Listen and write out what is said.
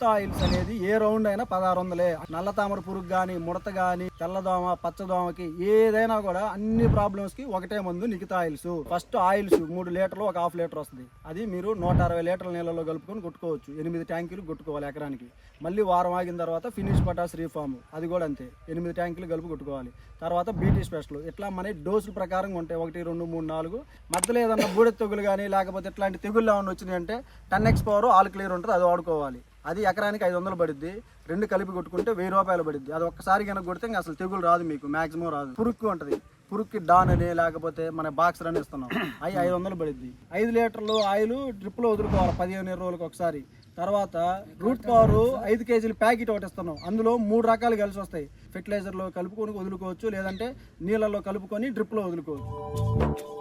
Growth oils అనేది ఏ round అయినా పదహారు వందలే. నల్ల తామర పురుగు కానీ ముడత కానీ తెల్లదోమ పచ్చదోమకి ఏదైనా కూడా అన్ని ప్రాబ్లమ్స్కి ఒకటే మందు నిఖిత ఆయిల్స్. ఫస్ట్ ఆయిల్స్ మూడు లీటర్లు ఒక హాఫ్ లీటర్ వస్తుంది. అది మీరు నూట అరవై లీటర్ల నీళ్ళలో కలుపుకొని కొట్టుకోవచ్చు. ఎనిమిది ట్యాంకులు కొట్టుకోవాలి ఎకరానికి. మళ్ళీ వారం ఆగిన తర్వాత ఫినిష్ పటాస్ రీఫామ్ అది కూడా అంతే. ఎనిమిది ట్యాంకులు కలుపు కొట్టుకోవాలి. తర్వాత బీటీ స్పెషల్ ఇట్లా మన డోసుల ప్రకారం ఉంటాయి. ఒకటి రెండు మూడు నాలుగు. మధ్యలో ఏదన్నా బూడె తెగులు కానీ లేకపోతే ఇట్లాంటి తెగుళ్ళు ఏమైనా వచ్చినాయంటే ten X power all clear ఉంటుంది. అది వాడుకోవాలి. అది ఎకరానికి ఐదు వందలు పడుద్ది. రెండు కలిపి కొట్టుకుంటే వెయ్యి రూపాయలు పడుద్ది. అది ఒక్కసారి కనుక కొడితే ఇంకా అసలు తెగులు రాదు మీకు మాక్సిమం రాదు. పురుక్కు ఉంటుంది. పురుక్కి డాన్ అని లేకపోతే మన బాక్సర్ అని ఇస్తున్నాం. అవి ఐదు వందలు పడుద్ది. ఐదు లీటర్లు ఆయిల్ డ్రిప్లో వదులుకోవాలి. పదిహేను రోజులకు ఒకసారి. తర్వాత రూట్ పవర్ ఐదు కేజీలు ప్యాకెట్ ఒకటి ఇస్తున్నాం. అందులో మూడు రకాలు కలిసి వస్తాయి. ఫెర్టిలైజర్లో కలుపుకొని వదులుకోవచ్చు. లేదంటే నీళ్ళల్లో కలుపుకొని డ్రిప్లో వదులుకోవచ్చు.